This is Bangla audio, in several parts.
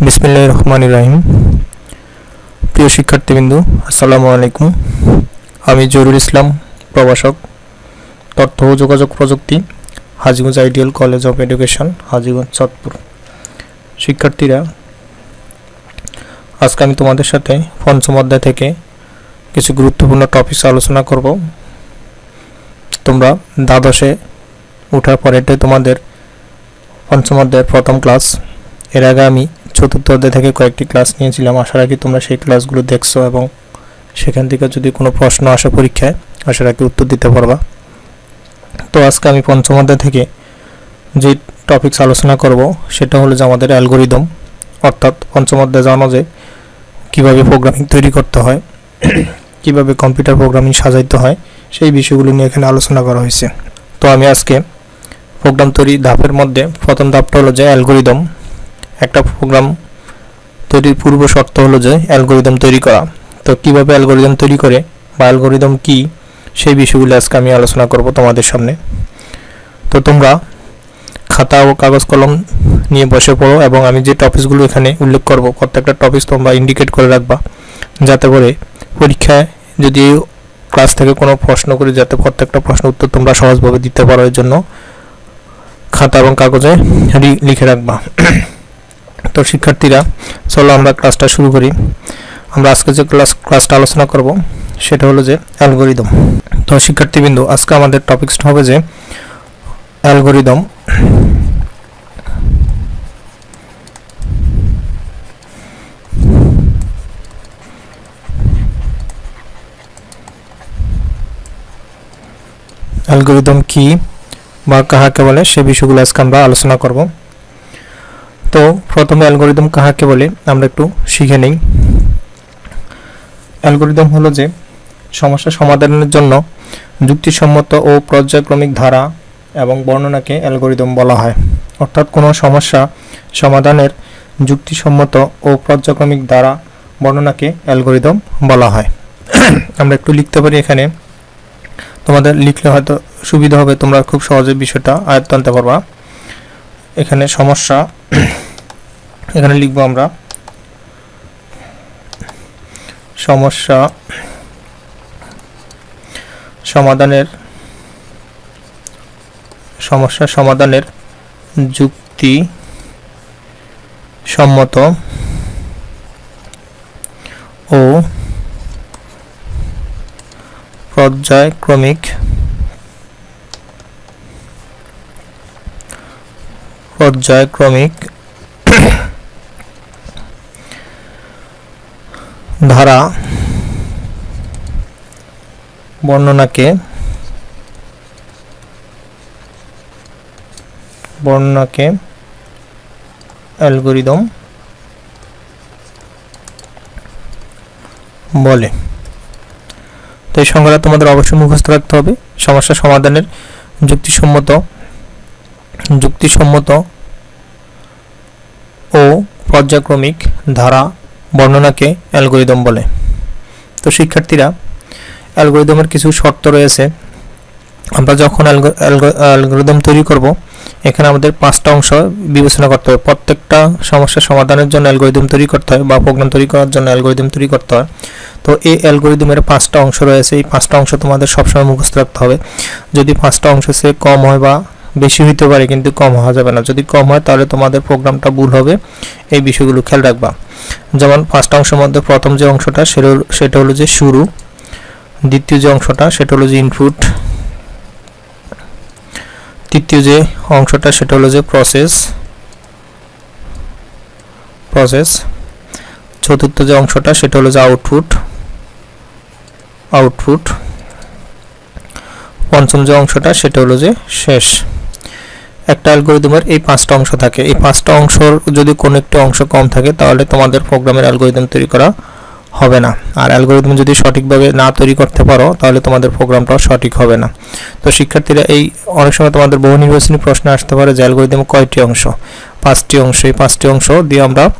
বিসমিল্লাহ রহমান রাহিম। প্রিয় শিক্ষার্থীবৃন্দু, আসসালামু আলাইকুম। আমি জরুল ইসলাম, প্রভাষক, তথ্য ও যোগাযোগ প্রযুক্তি, Hajiganj ideal college of education, Hajiganj, Chandpur. শিক্ষার্থীরা, আজকে আমি তোমাদের সাথে পঞ্চম অধ্যায় থেকে কিছু গুরুত্বপূর্ণ টপিকস আলোচনা করব। তোমরা দ্বাদশে ওঠার পরে এটাই তোমাদের পঞ্চম অধ্যায়ের প্রথম ক্লাস এর আগে আমি চতুর্থ অধ্যায় থেকে কয়েকটি ক্লাস নিয়েছিলাম। আশা রাখি তোমরা সেই ক্লাসগুলো দেখছ এবং সেখান থেকে যদি কোনো প্রশ্ন আসে পরীক্ষায়, আশা রাখি উত্তর দিতে পারবা। তো আজকে আমি পঞ্চম অধ্যায় থেকে যে টপিকস আলোচনা করব, সেটা হলো যে আমাদের অ্যালগোরিদম অর্থাৎ পঞ্চম অধ্যায় জানো যে কীভাবে প্রোগ্রামিং তৈরি করতে হয়, কীভাবে কম্পিউটার প্রোগ্রামিং সাজাইতে হয়, সেই বিষয়গুলো নিয়ে এখানে আলোচনা করা হয়েছে। তো আমি আজকে প্রোগ্রাম তৈরি ধাপের মধ্যে প্রথম ধাপটা হলো যে অ্যালগোরিদম একটা প্রোগ্রাম তৈরির পূর্ব শর্ত হলো যে অ্যালগোরিদম তৈরি করা। তো কীভাবে অ্যালগোরিদম তৈরি করে বা অ্যালগোরিদম কি, সেই বিষয়গুলো আজকে আমি আলোচনা করব তোমাদের সামনে। তো তোমরা খাতা ও কাগজ কলম নিয়ে বসে পড়ো এবং আমি যে টপিকসগুলো এখানে উল্লেখ করব, প্রত্যেকটা টপিক তোমরা ইন্ডিকেট করে রাখবা, যাতে করে পরীক্ষায় যদি ক্লাস থেকে কোনো প্রশ্ন করি, যাতে প্রত্যেকটা প্রশ্ন উত্তর তোমরা সহজভাবে দিতে পারো, এর জন্য খাতা এবং কাগজে লিখে রাখবা। তো শিক্ষার্থীরা, চলো আমরা ক্লাসটা শুরু করি। আমরা আজকে যে ক্লাস, ক্লাসটা আলোচনা করব, সেটা হলো যে অ্যালগোরিদম। তো শিক্ষার্থীবৃন্দু, আজকে আমাদের টপিকসটা হবে যে অ্যালগোরিদম। অ্যালগোরিদম কি বা কাহাকে বলে, সে বিষয়গুলো আজকে আমরা আলোচনা করব। তো প্রথমে অ্যালগোরিদম কাহাকে বলে? আমরা একটু শিখে নিই। অ্যালগোরিদম হলো যে, সমস্যা সমাধানের জন্য যুক্তিসম্মত ও পর্যায়ক্রমিক ধারা এবং বর্ণনাকে অ্যালগোরিদম বলা হয়। অর্থাৎ কোনো সমস্যা সমাধানের যুক্তিসম্মত ও পর্যায়ক্রমিক ধারা বর্ণনাকে অ্যালগোরিদম বলা হয়। আমরা একটু লিখতে পারি এখানে। তোমাদের লিখলে হয়তো সুবিধা হবে, তোমরা খুব সহজে বিষয়টা আয়ত্ত আনতে পারবা। এখানে সমস্যা এখানে লিখব আমরা সমস্যা সমাধানের সমস্যা সমাধানের যুক্তি সম্মত ও পর্যায়ক্রমিক পর্যায়ক্রমিক ধারা বর্ণনাকে বর্ণনাকে অ্যালগোরিদম বলে। তো এই সংজ্ঞাটা তোমাদের অবশ্যই মুখস্থ রাখতে হবে। সমস্যা সমাধানের যুক্তিসম্মত যুক্তিসম্মত ও পর্যায়ক্রমিক ধারা বর্ণনাকে অ্যালগোরিদম বলে। তো শিক্ষার্থীরা, অ্যালগোরিদমের কিছু শর্ত রয়েছে। আমরা যখন অ্যালগোরিদম তৈরি করব, এখানে আমাদের পাঁচটা অংশ বিবেচনা করতে হবে। প্রত্যেকটা সমস্যা সমাধানের জন্য অ্যালগোরিদম তৈরি করতে হয় বা প্রোগ্রাম তৈরি করার জন্য অ্যালগোরিদম তৈরি করতে হয়। তো এই অ্যালগোরিদমের পাঁচটা অংশ রয়েছে। এই পাঁচটা অংশ তোমাদের সবসময় মুখস্থ রাখতে হবে। যদি পাঁচটা অংশ সে কম হয় বা বেশি হইতে পারে, কিন্তু কম হওয়া যাবে না। যদি কম হয়, তাহলে তোমাদের প্রোগ্রামটা ভুল হবে। এই বিষয়গুলো খেয়াল রাখবা। যেমন পাঁচটা অংশের মধ্যে প্রথম যে অংশটা, সেটা হলো যে শুরু। দ্বিতীয় যে অংশটা, সেটা হলো যে ইনপুট তৃতীয় যে অংশটা, সেটা হলো যে প্রসেস প্রসেস চতুর্থ যে অংশটা, সেটা হলো যে আউটপুট আউটপুট পঞ্চম যে অংশটা, সেটা হলো যে শেষ। একটা অ্যালগোরিদমের এই পাঁচটা অংশ থাকে। এই পাঁচটা অংশর যদি কোনো একটি অংশ কম থাকে, তাহলে তোমাদের প্রোগ্রামের অ্যালগোরিদম তৈরি করা হবে না। আর অ্যালগোরিদম যদি সঠিকভাবে না তৈরি করতে পারো, তাহলে তোমাদের প্রোগ্রামটাও সঠিক হবে না। তো শিক্ষার্থীরা এই, অনেক সময় তোমাদের বহু নির্বাচনী প্রশ্ন আসতে পারে যে অ্যালগোরিদম কয়টি অংশ? পাঁচটি অংশ, এই পাঁচটি অংশ দিয়ে আমরা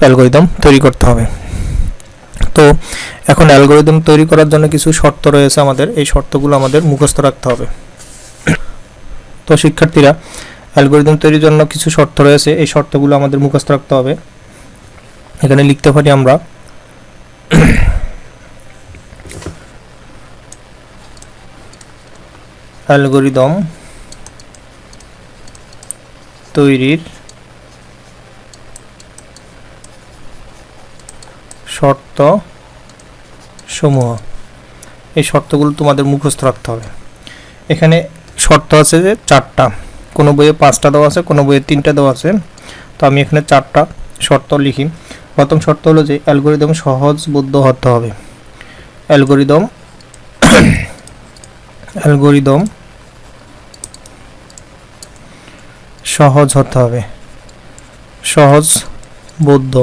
অ্যালগোরিদম তৈরি করতে হবে। তো এখন অ্যালগোরিদম তৈরি করার জন্য কিছু শর্ত রয়েছে আমাদের। এই শর্তগুলো আমাদের মুখস্থ রাখতে হবে। তো শিক্ষার্থীরা অ্যালগোরিদম তৈরির জন্য কিছু শর্ত রয়েছে। এই শর্তগুলো আমাদের মুখস্থ রাখতে হবে। এখানে লিখতে পারি আমরা অ্যালগোরিদম তৈরির শর্ত সমূহ। এই শর্তগুলো তোমাদের মুখস্থ রাখতে হবে। এখানে শর্ত আছে যে চারটা। কোনো বইয়ে পাঁচটা দেওয়া আছে, কোনো বইয়ে তিনটা দেওয়া আছে। তো আমি এখানে চারটা শর্ত লিখি। প্রথম শর্ত হলো যে অ্যালগোরিদম সহজবোধ্য হতে হবে। অ্যালগোরিদম অ্যালগোরিদম সহজ হতে হবে। সহজ বোধ্য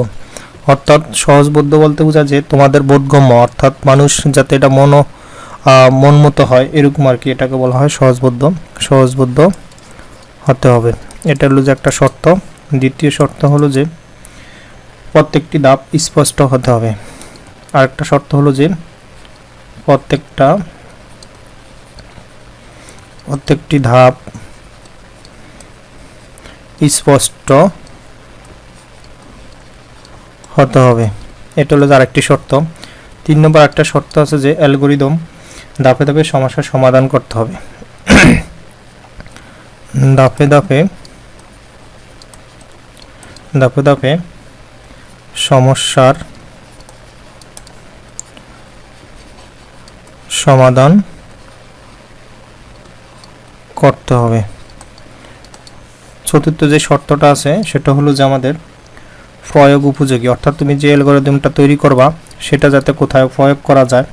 অর্থাৎ সহজবোধ্য বলতে বোঝা যে তোমাদের বোধগম্য, অর্থাৎ মানুষ যাতে এটা মনো আহ, মন মতো হয় এরকম আর কি এটাকে বলা হয় সহজবোধ্য সহজবোধ্য হতে হবে। এটা হলো যে একটা শর্ত। দ্বিতীয় শর্ত হলো যে প্রত্যেকটি ধাপ স্পষ্ট হতে হবে। আরেকটা শর্ত হলো যে প্রত্যেকটা প্রত্যেকটি ধাপ স্পষ্ট হতে হবে। এটা হলো যে আরেকটি শর্ত। তিন নম্বর একটা শর্ত আছে যে অ্যালগোরিদম ধাপে ধাপে সমস্যার সমাধান করতে হবে। ধাপে ধাপে ধাপে ধাপে সমস্যার সমাধান করতে হবে। চতুর্থ যে শর্তটা আছে, সেটা হলো যে আমাদের প্রয়োগ উপযোগী। অর্থাৎ তুমি যে অ্যালগোরিদমটা তৈরি করবা, সেটা যাতে কোথায় প্রয়োগ করা যায়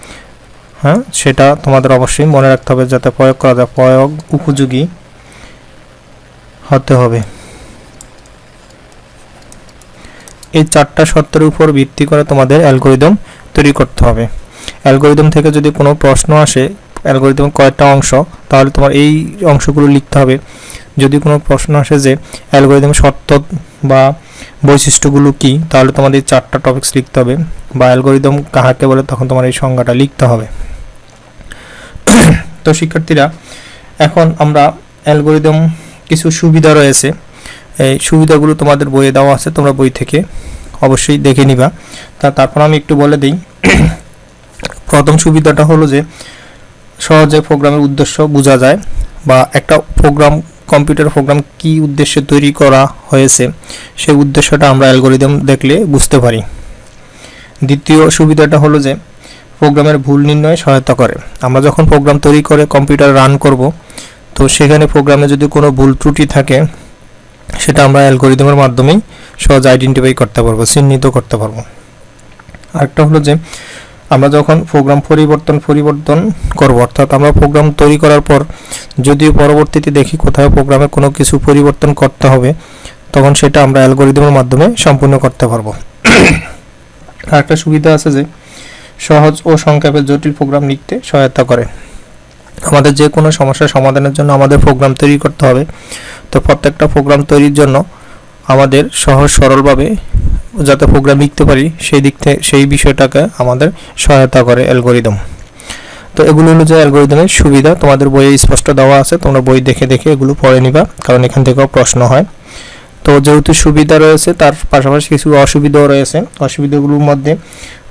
হ্যাঁ সেটা তোমাদের অবশ্যই মনে রাখতে হবে যাতে প্রয়োগ করা যায়। প্রয়োগ উপযোগী হতে হবে। এই চারটা শর্তের উপর ভিত্তি করে তোমাদের অ্যালগোরিদম তৈরি করতে হবে। অ্যালগোরিদম থেকে যদি কোনো প্রশ্ন আসে অ্যালগোরিদম কয়েকটা অংশ, তাহলে তোমার এই অংশগুলো লিখতে হবে। যদি কোনো প্রশ্ন আসে যে অ্যালগোরিদম শর্ত বা বৈশিষ্ট্যগুলো কি, তাহলে তোমাদের চারটা টপিকস লিখতে হবে। বা অ্যালগোরিদম কাহাকে বলে, তখন তোমার এই সংজ্ঞাটা লিখতে হবে। তো শিক্ষার্থীরা, এখন আমরা অ্যালগোরিদম কিছু সুবিধা রয়েছে। এই সুবিধাগুলো তোমাদের বইয়ে দেওয়া আছে, তোমরা বই থেকে অবশ্যই দেখে নিবা। তা তারপর আমি একটু বলে দিই। প্রথম সুবিধাটা হলো যে সহজে প্রোগ্রামের উদ্দেশ্য বোঝা যায় বা একটা প্রোগ্রাম কম্পিউটার প্রোগ্রাম কি উদ্দেশ্যে তৈরি করা হয়েছে, সেই উদ্দেশ্যটা আমরা অ্যালগোরিদম দেখলে বুঝতে পারি। দ্বিতীয় সুবিধাটা হলো যে প্রোগ্রামের ভুল নির্ণয়ে সহায়তা করে। আমরা যখন প্রোগ্রাম তৈরি করে কম্পিউটার রান করব, তো সেখানে প্রোগ্রামে যদি কোনো ভুল ত্রুটি থাকে, সেটা আমরা অ্যালগোরিদমের মাধ্যমেই সহজ আইডেন্টিফাই করতে পারব, চিহ্নিত করতে পারব। আরেকটা হলো যে আমরা যখন প্রোগ্রাম পরিবর্তন পরিবর্তন করব, অর্থাৎ আমরা প্রোগ্রাম তৈরি করার পর যদিও পরবর্তীতে দেখি কোথাও প্রোগ্রামে কোনো কিছু পরিবর্তন করতে হবে, তখন সেটা আমরা অ্যালগোরিদমের মাধ্যমে সম্পূর্ণ করতে পারব। আরেকটা সুবিধা আছে যে, সহজ ও সংক্ষেপে জটিল প্রোগ্রাম লিখতে সহায়তা করে। আমাদের যে কোনো সমস্যার সমাধানের জন্য আমাদের প্রোগ্রাম তৈরি করতে হবে। তো প্রত্যেকটা প্রোগ্রাম তৈরির জন্য আমাদের সহজ, সরলভাবে যাতে প্রোগ্রাম লিখতে পারি, সেই দিক থেকে সেই বিষয়টাকে আমাদের সহায়তা করে অ্যালগোরিদম তো এগুলো হলো যে অ্যালগোরিদমের সুবিধা। তোমাদের বইয়ে স্পষ্ট দেওয়া আছে, তোমরা বই দেখে দেখে এগুলো পড়ে নিবা, কারণ এখান থেকেও প্রশ্ন হয়। তো যেহেতু সুবিধা রয়েছে, তার পাশাপাশি কিছু অসুবিধাও রয়েছে। অসুবিধাগুলোর মধ্যে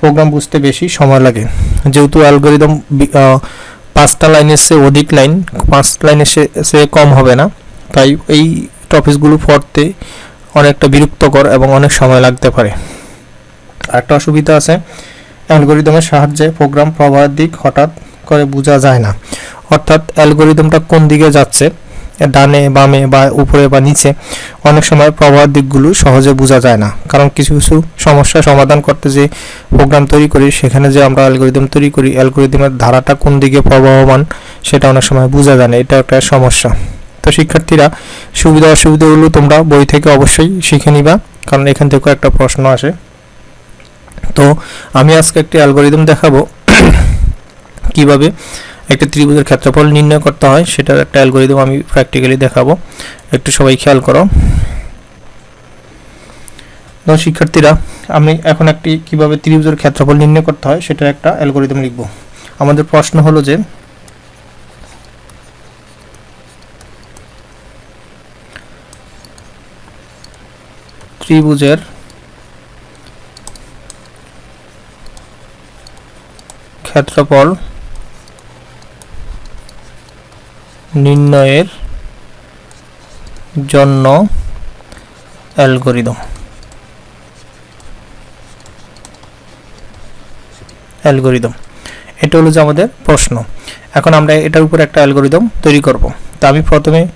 প্রোগ্রাম বুঝতে বেশি সময় লাগে। যেহেতু অ্যালগোরিদম পাঁচটা লাইনের চেয়ে অধিক লাইন পাঁচ লাইনের সে কম হবে না। তাই এই টপিকসগুলো পড়তে অনেকটা বিরক্তকর এবং অনেক সময় লাগতে পারে। একটা অসুবিধা আছে, অ্যালগোরিদমের সাহায্যে প্রোগ্রাম প্রবাহের দিক হঠাৎ করে বোঝা যায় না। অর্থাৎ অ্যালগোরিদমটা কোন দিকে যাচ্ছে? ডানে, বামে বা উপরে বা নিচে অনেক সময় প্রবাহের দিকগুলো সহজে বোঝা যায় না। কারণ কিছু কিছু সমস্যা সমাধান করতে যে প্রোগ্রাম তৈরি করি, সেখানে যে আমরা অ্যালগোরিদম তৈরি করি, অ্যালগোরিদমের ধারাটা কোন দিকে প্রবাহমান সেটা অনেক সময় বোঝা যায় না। এটা একটা সমস্যা। তো শিক্ষার্থীরা সুবিধা অসুবিধাগুলো তোমরা বই থেকে অবশ্যই শিখে নিবা, কারণ এখান থেকেও একটা প্রশ্ন আসে। তো আমি আজকে একটি অ্যালগোরিদম দেখাবো কীভাবে একটা ত্রিভুজের ক্ষেত্রফল নির্ণয় করতে হয়, সেটার একটা অ্যালগোরিদম আমি প্র্যাকটিক্যালি দেখাবো। একটু সবাই খেয়াল করো। তো শিক্ষার্থীরা, আমি এখন একটি কীভাবে ত্রিভুজের ক্ষেত্রফল নির্ণয় করতে হয়, সেটার একটা অ্যালগোরিদম লিখব। আমাদের প্রশ্ন হলো যে ত্রিভুজের ক্ষেত্রফল নির্ণয়ের জন্য অ্যালগোরিদম। অ্যালগোরিদম। এটা হলো যে আমাদের প্রশ্ন। এখন আমরা এটার উপর একটা অ্যালগোরিদম তৈরি করব। তা আমি প্রথমে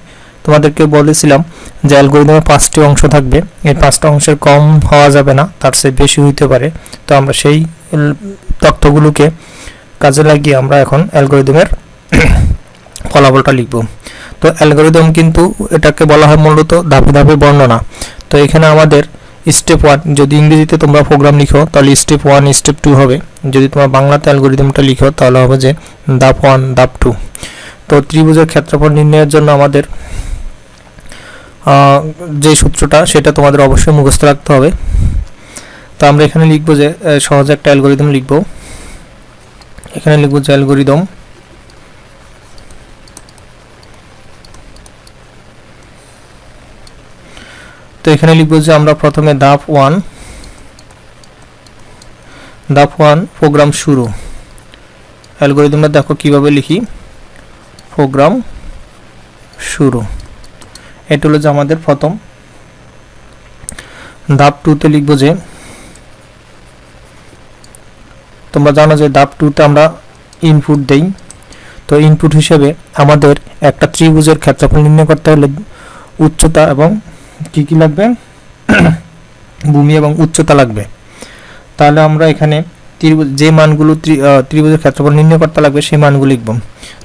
তোমাদেরকে বলেছিলাম যে অ্যালগরিদমে পাঁচটি অংশ থাকবে। এই পাঁচটা অংশের কম হওয়া যাবে না, তার চেয়ে বেশি হইতে পারে। তো আমরা সেই তথ্যগুলোকে কাজে লাগিয়ে আমরা এখন অ্যালগোরিদমের ফলাফলটা লিখব। তো অ্যালগোরিদম কিন্তু এটাকে বলা হয় মূলত ধাপে ধাপে বর্ণনা। তো এখানে আমাদের স্টেপ ওয়ান যদি ইংরেজিতে তোমরা প্রোগ্রাম লিখো, তাহলে স্টেপ ওয়ান স্টেপ টু হবে। যদি তোমরা বাংলাতে অ্যালগোরিদমটা লিখো, তাহলে হবে যে ধাপ ওয়ান ধাপ টু তো ত্রিভুজের ক্ষেত্রফল নির্ণয়ের জন্য আমাদের যে সূত্রটা, সেটা তোমাদের অবশ্যই মুখস্থ রাখতে হবে। তো আমরা এখানে লিখব যে সহজে একটা অ্যালগরিদম লিখব। এখানে লিখব যে অ্যালগরিদম তো এখানে লিখব যে আমরা প্রথমে ধাপ ওয়ান ধাপ ওয়ান, প্রোগ্রাম শুরু। অ্যালগরিদমটা দেখো কীভাবে লিখি। প্রোগ্রাম শুরু। এটা হলো যে আমাদের প্রথম। ধাপ টুতে লিখব যে, তোমরা জানো যে ধাপ টুতে আমরা ইনপুট দেই। তো ইনপুট হিসেবে আমাদের একটা ত্রিভুজের ক্ষেত্রফল নির্ণয় করতে হলে উচ্চতা এবং কি কি লাগবে? ভূমি এবং উচ্চতা লাগবে। তাহলে আমরা এখানে ত্রিভুজ, যে মানগুলো ত্রিভুজের ক্ষেত্রফল নির্ণয় করতে লাগবে সেই মানগুলো লিখব।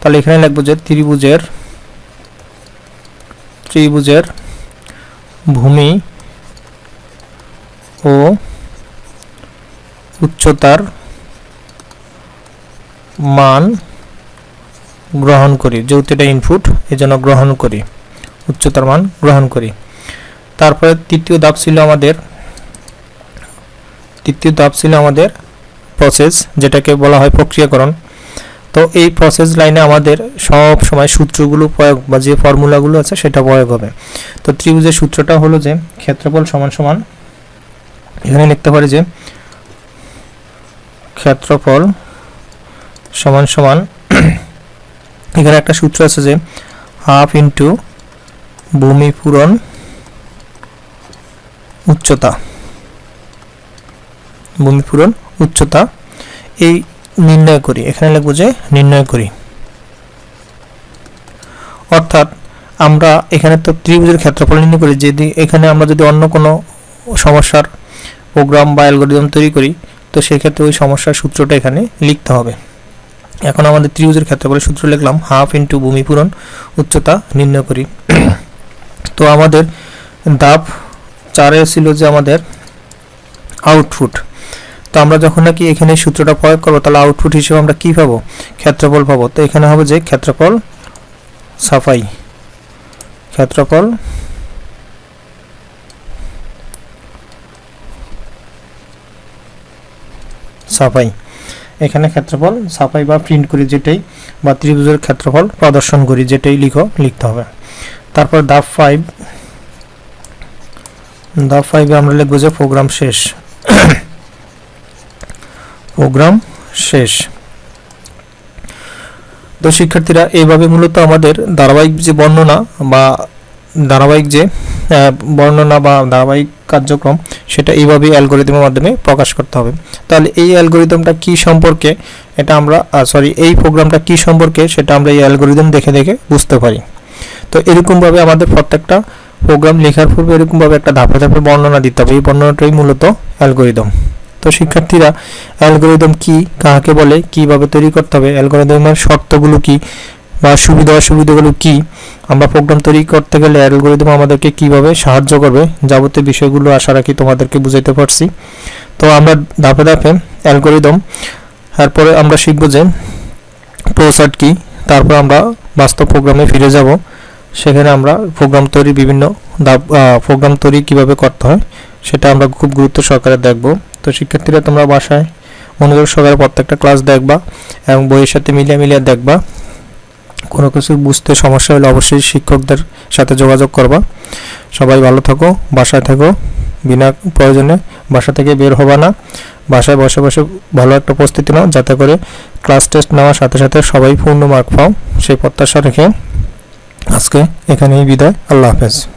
তাহলে এখানে লিখব যে ত্রিভুজের ত্রিভুজের ভূমি ও উচ্চতার মান গ্রহণ করি। যেহেতু এটা ইনপুট এজন্য গ্রহণ করি। উচ্চতার মান গ্রহণ করি। তারপরে তৃতীয় ধাপ ছিল আমাদের, তৃতীয় ধাপ ছিল আমাদের প্রসেস যেটাকে বলা হয় প্রক্রিয়াকরণ। তো এই প্রসেস লাইনে আমাদের সব সময় সূত্রগুলো প্রয়োগ বা যে ফর্মুলাগুলো আছে সেটা প্রয়োগ হবে। তো ত্রিভুজের সূত্রটা হলো যে ক্ষেত্রফল সমান সমান এখানে লিখতে পারি যে ক্ষেত্রফল সমান সমান এখানে একটা সূত্র আছে যে হাফ ইন্টু ভূমি পূরণ উচ্চতা, ভূমি পূরণ উচ্চতা। এই নির্ণয় করি। এখানে লিখব যে নির্ণয় করি। অর্থাৎ আমরা এখানে তো ত্রিভুজের ক্ষেত্রফল নির্ণয় করি। যদি এখানে আমরা যদি অন্য কোনো সমস্যার প্রোগ্রাম বা অ্যালগোরিদম তৈরি করি, তো সেক্ষেত্রে ওই সমস্যার সূত্রটা এখানে লিখতে হবে। এখন আমাদের ত্রিভুজের ক্ষেত্রফলের সূত্র লিখলাম হাফ ইন্টু ভূমি পূরণ, উচ্চতা নির্ণয় করি। তো আমাদের ধাপ চারে ছিল যে আমাদের আউটপুট তো আমরা যখন নাকি এখানে সূত্রটা প্রয়োগ করব, তাহলে আউটপুট হিসেবে আমরা কি পাবো? ক্ষেত্রফল পাবো। তো এখানে হবে যে ক্ষেত্রফল সাফাই। ক্ষেত্রফল সাফাই। এখানে ক্ষেত্রফল সাফাই বা প্রিন্ট করি যেটাই, বা ত্রিভুজের ক্ষেত্রফল প্রদর্শন করি যেটাই লিখো, লিখতে হবে। তারপর ধাপ ফাইভ ধাপ ফাইভে আমরা লিখব যে প্রোগ্রাম শেষ। প্রোগ্রাম শেষ। তো শিক্ষার্থীরা এইভাবে মূলত আমাদের ধারাবাহিক যে বর্ণনা বা ধারাবাহিক যে বর্ণনা বা ধারাবাহিক কার্যক্রম, সেটা এইভাবেই অ্যালগোরিদমের মাধ্যমে প্রকাশ করতে হবে। তাহলে এই অ্যালগোরিদমটা কি সম্পর্কে এটা আমরা সরি এই প্রোগ্রামটা কি সম্পর্কে সেটা আমরা এই অ্যালগোরিদম দেখে দেখে বুঝতে পারি। তো এরকমভাবে আমাদের প্রত্যেকটা প্রোগ্রাম লেখার পূর্বে এরকমভাবে একটা ধাপে ধাপে বর্ণনা দিতে হবে। এই বর্ণনাটাই মূলত অ্যালগোরিদম। শিক্ষার্থীরা অ্যালগোরিদম কি, কাকে বলে, কীভাবে তৈরি করতে হবে অ্যালগোরিদমের শর্তগুলো কি বা সুবিধা অসুবিধাগুলো কি? আমরা প্রোগ্রাম তৈরি করতে গেলে অ্যালগোরিদম আমাদেরকে কীভাবে সাহায্য করবে যাবতীয় বিষয়গুলো আশা রাখি তোমাদেরকে বুঝাইতে পারছি। তো আমরা ধাপে ধাপে অ্যালগোরিদম তারপরে আমরা শিখব যে প্রসার্ট কি, তারপর আমরা বাস্তব প্রোগ্রামে ফিরে যাব। সেখানে আমরা প্রোগ্রাম তৈরি বিভিন্ন প্রোগ্রাম তৈরি কীভাবে করতে হয় সেটা আমরা খুব গুরুত্ব সহকারে দেখব। তো শিক্ষার্থীরা, তোমরা বাসায় মনোযোগ সহকারে প্রত্যেকটা ক্লাস দেখবা এবং বইয়ের সাথে মিলিয়ে মিলিয়ে দেখবা। কোনো কিছু বুঝতে সমস্যা হলে অবশ্যই শিক্ষকদের সাথে যোগাযোগ করবা। সবাই ভালো থাকো, বাসায় থাকো। বিনা প্রয়োজনে বাসা থেকে বের হবা না। বাসায় বসে বসে ভালো একটা প্রস্তুতি নাও, যাতে করে ক্লাস টেস্ট নেওয়ার সাথে সাথে সবাই পূর্ণ মার্ক পাও। সেই প্রত্যাশা রেখে আজকে এখানেই বিদায়। আল্লাহ হাফেজ।